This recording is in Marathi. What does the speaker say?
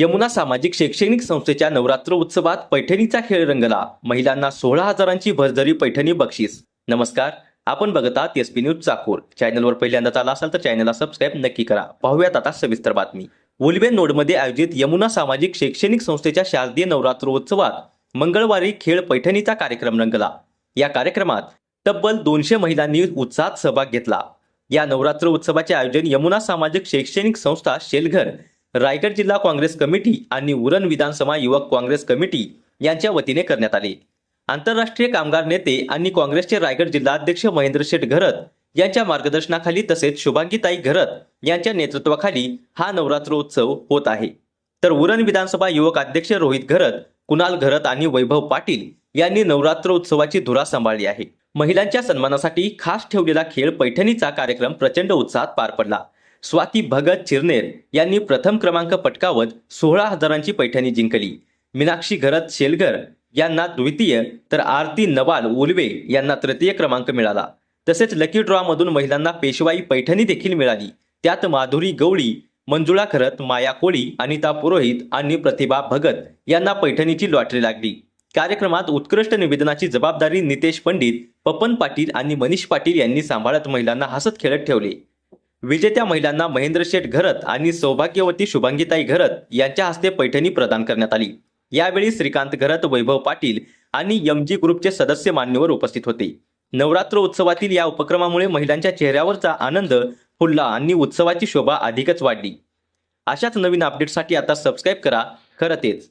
यमुना सामाजिक शैक्षणिक संस्थेच्या नवरात्र उत्सवात पैठणीचा खेळ रंगला. महिलांना सोळा हजारांची भरजरी पैठणी बक्षीस. नमस्कार आपण बघत आहात एस पी न्यूज चाकूर चॅनलवर पहिल्यांदाच आला असाल तर चॅनलला सबस्क्राईब नक्की करा. पाहूयात आता सविस्तर बातमी. उलवे नोडमध्ये आयोजित यमुना सामाजिक शैक्षणिक संस्थेच्या शारदीय नवरात्रोत्सवात मंगळवारी खेळ पैठणीचा कार्यक्रम रंगला. या कार्यक्रमात तब्बल दोनशे महिलांनी उत्साहात सहभाग घेतला. या नवरात्र उत्सवाचे आयोजन यमुना सामाजिक शैक्षणिक संस्था शेलघर रायगड जिल्हा काँग्रेस कमिटी आणि उरण विधानसभा युवक काँग्रेस कमिटी यांच्या वतीने करण्यात आले. आंतरराष्ट्रीय कामगार नेते आणि काँग्रेसचे रायगड जिल्हाध्यक्ष महेंद्र शेठ घरत यांच्या मार्गदर्शनाखाली तसेच शुभांगीताई घरत यांच्या नेतृत्वाखाली हा नवरात्रोत्सव होत आहे. तर उरण विधानसभा युवक अध्यक्ष रोहित घरत कुणाल घरत आणि वैभव पाटील यांनी नवरात्र उत्सवाची धुरा सांभाळली आहे. महिलांच्या सन्मानासाठी खास ठेवलेला खेळ पैठणीचा कार्यक्रम प्रचंड उत्साहात पार पडला. स्वाती भगत चिरनेर यांनी प्रथम क्रमांक पटकावत सोळा हजारांची पैठणी जिंकली. मीनाक्षी घरत शेलगर यांना द्वितीय तर आरती नवाल उलवे यांना तृतीय क्रमांक मिळाला. तसेच लकी ड्रॉमधून महिलांना पेशवाई पैठणी देखील मिळाली. त्यात माधुरी गवळी मंजुळा खरत माया कोळी अनिता पुरोहित आणि प्रतिभा भगत यांना पैठणीची लॉटरी लागली. कार्यक्रमात उत्कृष्ट निवेदनाची जबाबदारी नितेश पंडित पपन पाटील आणि मनीष पाटील यांनी सांभाळत महिलांना हसत खेळत ठेवले. विजेत्या महिलांना महेंद्र शेठ घरत आणि सौभाग्यवती शुभांगीताई घरत यांच्या हस्ते पैठणी प्रदान करण्यात आली. यावेळी श्रीकांत घरत वैभव पाटील आणि एमजी ग्रुपचे सदस्य मान्यवर उपस्थित होते. नवरात्र उत्सवातील या उपक्रमामुळे महिलांच्या चेहऱ्यावरचा आनंद फुलला आणि उत्सवाची शोभा अधिकच वाढली. अशाच नवीन अपडेटसाठी आता सबस्क्राईब करा. खरं तेच.